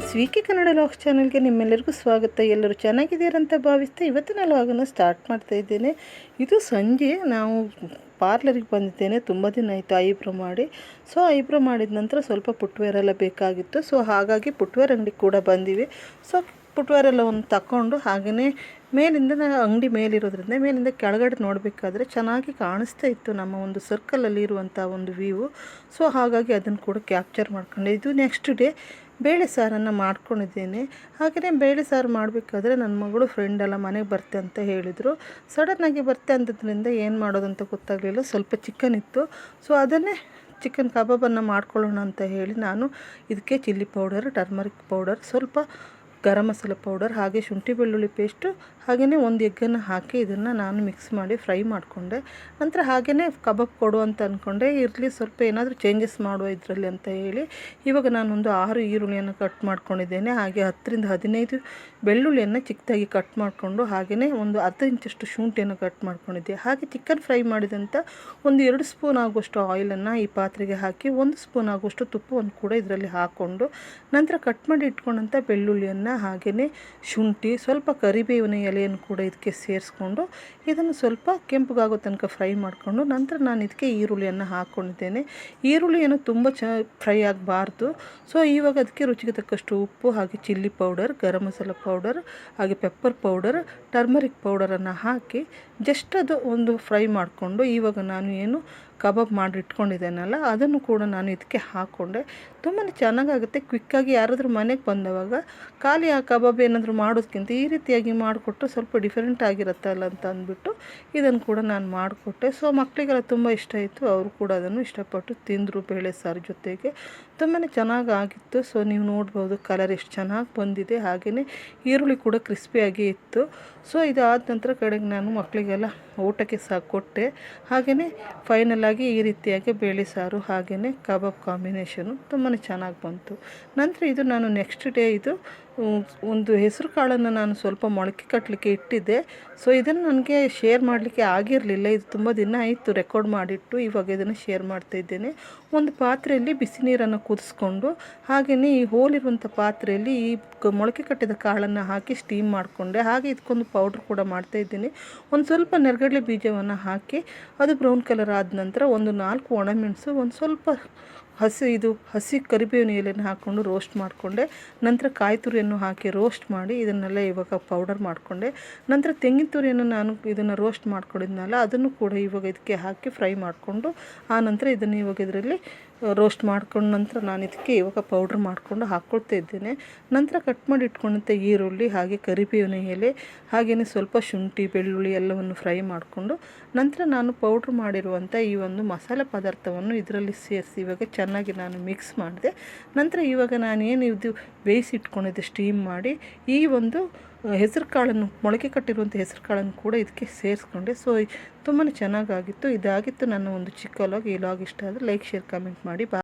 V K Kannada LOX ಚಾನಲ್ಗೆ ನಿಮ್ಮೆಲ್ಲರಿಗೂ ಸ್ವಾಗತ. ಎಲ್ಲರೂ ಚೆನ್ನಾಗಿದ್ದೀರಂತ ಭಾವಿಸ್ತಾ ಇವತ್ತಿನ ಲಾಗನ್ನು ಸ್ಟಾರ್ಟ್ ಮಾಡ್ತಾ ಇದ್ದೇನೆ. ಇದು ಸಂಜೆ, ನಾವು ಪಾರ್ಲರಿಗೆ ಬಂದಿದ್ದೇನೆ. ತುಂಬ ದಿನ ಆಯಿತು ಐಬ್ರೋ ಮಾಡಿ. ಸೊ, ಐಬ್ರೋ ಮಾಡಿದ ನಂತರ ಸ್ವಲ್ಪ ಪುಟ್ವೇರ್ ಎಲ್ಲ ಬೇಕಾಗಿತ್ತು. ಸೊ, ಹಾಗಾಗಿ ಪುಟ್ವೇರ್ ಅಂಗಡಿ ಕೂಡ ಬಂದಿವೆ. ಸೊ, ಪುಟ್ವೇರ್ ಎಲ್ಲ ಒಂದು ತಗೊಂಡು ಹಾಗೆಯೇ ಮೇಲಿಂದ ಅಂಗಡಿ ಮೇಲಿರೋದ್ರಿಂದ ಮೇಲಿಂದ ಕೆಳಗಡೆ ನೋಡಬೇಕಾದ್ರೆ ಚೆನ್ನಾಗಿ ಕಾಣಿಸ್ತಾ ಇತ್ತು ನಮ್ಮ ಒಂದು ಸರ್ಕಲಲ್ಲಿ ಇರುವಂಥ ಒಂದು ವ್ಯೂ ಸೊ, ಹಾಗಾಗಿ ಅದನ್ನು ಕೂಡ ಕ್ಯಾಪ್ಚರ್ ಮಾಡ್ಕೊಂಡೆ. ಇದು ನೆಕ್ಸ್ಟ್ ಡೇ ಬೇಳೆ ಸಾರನ್ನು ಮಾಡ್ಕೊಂಡಿದ್ದೀನಿ. ಹಾಗೆಯೇ ಬೇಳೆ ಸಾರು ಮಾಡಬೇಕಾದ್ರೆ ನನ್ನ ಮಗಳು ಫ್ರೆಂಡ್ ಎಲ್ಲ ಮನೆಗೆ ಬರ್ತೆ ಅಂತ ಹೇಳಿದರು. ಸಡನ್ನಾಗಿ ಬರ್ತೆ ಅಂದಿದ್ದರಿಂದ ಏನು ಮಾಡೋದು ಅಂತ ಗೊತ್ತಾಗಲಿಲ್ಲ. ಸ್ವಲ್ಪ ಚಿಕನ್ ಇತ್ತು. ಸೊ ಅದನ್ನೇ ಚಿಕನ್ ಕಬಾಬನ್ನು ಮಾಡ್ಕೊಳ್ಳೋಣ ಅಂತ ಹೇಳಿ ನಾನು ಇದಕ್ಕೆ ಚಿಲ್ಲಿ ಪೌಡರ್ ಟರ್ಮರಿಕ್ ಪೌಡರ್ ಸ್ವಲ್ಪ ಗರಂ ಮಸಾಲೆ ಪೌಡರ್ ಹಾಗೆ ಶುಂಠಿ ಬೆಳ್ಳುಳ್ಳಿ ಪೇಸ್ಟು ಹಾಗೆಯೇ ಒಂದು ಎಗ್ಗನ್ನು ಹಾಕಿ ಇದನ್ನು ನಾನು ಮಿಕ್ಸ್ ಮಾಡಿ ಫ್ರೈ ಮಾಡಿಕೊಂಡೆ. ನಂತರ ಹಾಗೆಯೇ ಕಬಾಬ್ ಕೊಡು ಅಂತ ಅಂದ್ಕೊಂಡೆ ಇರಲಿ ಸ್ವಲ್ಪ ಏನಾದರೂ ಚೇಂಜಸ್ ಮಾಡುವ ಇದರಲ್ಲಿ ಅಂತ ಹೇಳಿ ಇವಾಗ ನಾನೊಂದು ಆರು ಈರುಳ್ಳಿಯನ್ನು ಕಟ್ ಮಾಡ್ಕೊಂಡಿದ್ದೇನೆ. ಹಾಗೆ ಹತ್ತರಿಂದ ಹದಿನೈದು ಬೆಳ್ಳುಳ್ಳಿಯನ್ನು ಚಿಕ್ಕದಾಗಿ ಕಟ್ ಮಾಡಿಕೊಂಡು ಹಾಗೆಯೇ ಒಂದು ಅರ್ಧ ಇಂಚಷ್ಟು ಶುಂಠಿಯನ್ನು ಕಟ್ ಮಾಡ್ಕೊಂಡಿದ್ದೆ. ಹಾಗೆ ಚಿಕನ್ ಫ್ರೈ ಮಾಡಿದಂಥ ಒಂದು ಎರಡು ಸ್ಪೂನ್ ಆಗುವಷ್ಟು ಆಯಿಲನ್ನು ಈ ಪಾತ್ರೆಗೆ ಹಾಕಿ ಒಂದು ಸ್ಪೂನ್ ಆಗುವಷ್ಟು ತುಪ್ಪವನ್ನು ಕೂಡ ಇದರಲ್ಲಿ ಹಾಕ್ಕೊಂಡು ನಂತರ ಕಟ್ ಮಾಡಿ ಇಟ್ಕೊಂಡಂಥ ಬೆಳ್ಳುಳ್ಳಿಯನ್ನು ಹಾಗೆಯೇ ಶುಂಠಿ, ಸ್ವಲ್ಪ ಕರಿಬೇವಿನ ಎಲೆಯನ್ನು ಕೂಡ ಇದಕ್ಕೆ ಸೇರಿಸ್ಕೊಂಡು ಇದನ್ನು ಸ್ವಲ್ಪ ಕೆಂಪಗಾಗೋ ತನಕ ಫ್ರೈ ಮಾಡಿಕೊಂಡು ನಂತರ ನಾನು ಇದಕ್ಕೆ ಈರುಳ್ಳಿಯನ್ನು ಹಾಕ್ಕೊಂಡಿದ್ದೇನೆ. ಈರುಳ್ಳಿಯನ್ನು ಏನು ತುಂಬ ಚ ಫ್ರೈ ಆಗಬಾರ್ದು. ಸೊ, ಇವಾಗ ಅದಕ್ಕೆ ರುಚಿಗೆ ತಕ್ಕಷ್ಟು ಉಪ್ಪು ಹಾಗೆ chilli powder, garam masala powder, ಹಾಗೆ ಪೆಪ್ಪರ್ ಪೌಡರ್, ಟರ್ಮರಿಕ್ ಪೌಡರನ್ನು ಹಾಕಿ ಜಸ್ಟ್ ಅದು ಒಂದು ಫ್ರೈ ಮಾಡಿಕೊಂಡು ಇವಾಗ ನಾನು ಏನು ಕಬಾಬ್ ಮಾಡಿ ಇಟ್ಕೊಂಡಿದ್ದೇನಲ್ಲ, ಅದನ್ನು ಕೂಡ ನಾನು ಇದಕ್ಕೆ ಹಾಕ್ಕೊಂಡೆ. ತುಂಬಾ ಚೆನ್ನಾಗಾಗುತ್ತೆ. ಕ್ವಿಕ್ಕಾಗಿ ಯಾರಾದರೂ ಮನೆಗೆ ಬಂದವಾಗ ಖಾಲಿ ಆ ಕಬಾಬ್ ಏನಾದರೂ ಮಾಡೋದಕ್ಕಿಂತ ಈ ರೀತಿಯಾಗಿ ಮಾಡಿಕೊಟ್ಟು ಸ್ವಲ್ಪ ಡಿಫ್ರೆಂಟ್ ಆಗಿರುತ್ತಲ್ಲ ಅಂತ ಅಂದ್ಬಿಟ್ಟು ಇದನ್ನು ಕೂಡ ನಾನು ಮಾಡಿಕೊಟ್ಟೆ. ಸೊ ಮಕ್ಕಳಿಗೆಲ್ಲ ತುಂಬ ಇಷ್ಟ ಆಯಿತು ಅವರು ಕೂಡ ಅದನ್ನು ಇಷ್ಟಪಟ್ಟು ತಿಂದರು ಬೇಳೆ ಸಾರು ಜೊತೆಗೆ. ತುಂಬಾ ಚೆನ್ನಾಗಿ ಆಗಿತ್ತು ಸೊ, ನೀವು ನೋಡ್ಬೋದು ಕಲರ್ ಎಷ್ಟು ಚೆನ್ನಾಗಿ ಬಂದಿದೆ. ಹಾಗೆಯೇ ಈರುಳ್ಳಿ ಕೂಡ ಕ್ರಿಸ್ಪಿಯಾಗಿ ಇತ್ತು. ಸೊ, ಇದಾದ ನಂತರ ಕಡೆಗೆ ನಾನು ಮಕ್ಕಳಿಗೆಲ್ಲ ಊಟಕ್ಕೆ ಸಹ ಕೊಟ್ಟೆ. ಹಾಗೆಯೇ ಫೈನಲಾಗಿ ಈ ರೀತಿಯಾಗಿ ಬೇಳೆ ಸಾರು ಹಾಗೆಯೇ ಕಬಾಬ್ ಕಾಂಬಿನೇಷನು ತುಂಬಾ ಚೆನ್ನಾಗಿ ಬಂತು. ನಂತರ ಇದು ನಾನು ನೆಕ್ಸ್ಟ್ ಡೇ ಇದು ಒಂದು ಹೆಸರು ಕಾಳನ್ನು ನಾನು ಸ್ವಲ್ಪ ಮೊಳಕೆ ಕಟ್ಟಲಿಕ್ಕೆ ಇಟ್ಟಿದ್ದೆ. ಸೊ ಇದನ್ನು ನನಗೆ ಶೇರ್ ಮಾಡಲಿಕ್ಕೆ ಆಗಿರಲಿಲ್ಲ. ಇದು ತುಂಬ ದಿನ ಆಯಿತು ರೆಕಾರ್ಡ್ ಮಾಡಿಟ್ಟು ಇವಾಗ ಇದನ್ನು ಶೇರ್ ಮಾಡ್ತಾ ಇದ್ದೇನೆ. ಒಂದು ಪಾತ್ರೆಯಲ್ಲಿ ಬಿಸಿ ನೀರನ್ನು ಕುದಿಸ್ಕೊಂಡು, ಹಾಗೆಯೇ ಈ ಹೋಲಿರುವಂಥ ಪಾತ್ರೆಯಲ್ಲಿ ಈ ಮೊಳಕೆ ಕಟ್ಟಿದ ಕಾಳನ್ನು ಹಾಕಿ ಸ್ಟೀಮ್ ಮಾಡಿಕೊಂಡೆ. ಹಾಗೆ ಇದಕ್ಕೊಂದು ಪೌಡ್ರ್ ಕೂಡ ಮಾಡ್ತಾಯಿದ್ದೀನಿ ಒಂದು ಸ್ವಲ್ಪ ನೆರಗಡಲೆ ಬೀಜವನ್ನು ಹಾಕಿ, ಅದು ಬ್ರೌನ್ ಕಲರ್ ಆದ ನಂತರ ಒಂದು ನಾಲ್ಕು ಒಣಮೆಣಸು ಒಂದು ಸ್ವಲ್ಪ ಹಸಿ ಇದು ಹಸಿ ಕರಿಬೇವಿನ ಎಲೆಯನ್ನು ಹಾಕ್ಕೊಂಡು ರೋಸ್ಟ್ ಮಾಡಿಕೊಂಡೆ. ನಂತರ ಕಾಯಿ ತುರಿಯನ್ನು ಹಾಕಿ ರೋಸ್ಟ್ ಮಾಡಿ ಇದನ್ನೆಲ್ಲ ಇವಾಗ ಪೌಡರ್ ಮಾಡಿಕೊಂಡೆ. ನಂತರ ತೆಂಗಿನ ತುರಿಯನ್ನು ನಾನು ಇದನ್ನು ರೋಸ್ಟ್ ಮಾಡ್ಕೊಂಡಿದ್ನಲ್ಲ, ಅದನ್ನು ಕೂಡ ಇವಾಗ ಇದಕ್ಕೆ ಹಾಕಿ ಫ್ರೈ ಮಾಡಿಕೊಂಡು, ಆ ನಂತರ ಇದನ್ನು ಇವಾಗ ಇದರಲ್ಲಿ ರೋಸ್ಟ್ ಮಾಡ್ಕೊಂಡ ನಂತರ ನಾನು ಇದಕ್ಕೆ ಇವಾಗ ಪೌಡ್ರ್ ಮಾಡಿಕೊಂಡು ಹಾಕ್ಕೊಳ್ತಾ ಇದ್ದೇನೆ. ನಂತರ ಕಟ್ ಮಾಡಿ ಇಟ್ಕೊಂಡಂಥ ಈರುಳ್ಳಿ ಹಾಗೆ ಕರಿಬೇವಿನ ಎಲೆ, ಹಾಗೆಯೇ ಸ್ವಲ್ಪ ಶುಂಠಿ, ಬೆಳ್ಳುಳ್ಳಿ ಎಲ್ಲವನ್ನು ಫ್ರೈ ಮಾಡಿಕೊಂಡು, ನಂತರ ನಾನು ಪೌಡ್ರ್ ಮಾಡಿರುವಂಥ ಈ ಒಂದು ಮಸಾಲೆ ಪದಾರ್ಥವನ್ನು ಇದರಲ್ಲಿ ಸೇರಿಸಿ ಇವಾಗ ಚೆನ್ನಾಗಿ ನಾನು ಮಿಕ್ಸ್ ಮಾಡಿದೆ. ನಂತರ ಇವಾಗ ನಾನೇನು ಇದು ಬೇಯಿಸಿ ಇಟ್ಕೊಂಡಿದ್ದೆ ಸ್ಟೀಮ್ ಮಾಡಿ, ಈ ಒಂದು ಹೆಸರು ಕಾಳನ್ನು, ಮೊಳಕೆ ಕಟ್ಟಿರುವಂಥ ಹೆಸರು ಕಾಳನ್ನು ಕೂಡ ಇದಕ್ಕೆ ಸೇರಿಸ್ಕೊಂಡೆ. ಸೊ ತುಂಬಾ ಚೆನ್ನಾಗಾಗಿತ್ತು ಇದಾಗಿತ್ತು. ನನ್ನ ಒಂದು ಚಿಕ್ಕ ಲಾಗ್ ಈ ಲಾಗ್ ಇಷ್ಟ ಆದರೆ ಲೈಕ್ ಶೇರ್ ಕಮೆಂಟ್ ಮಾಡಿ. ಬಾ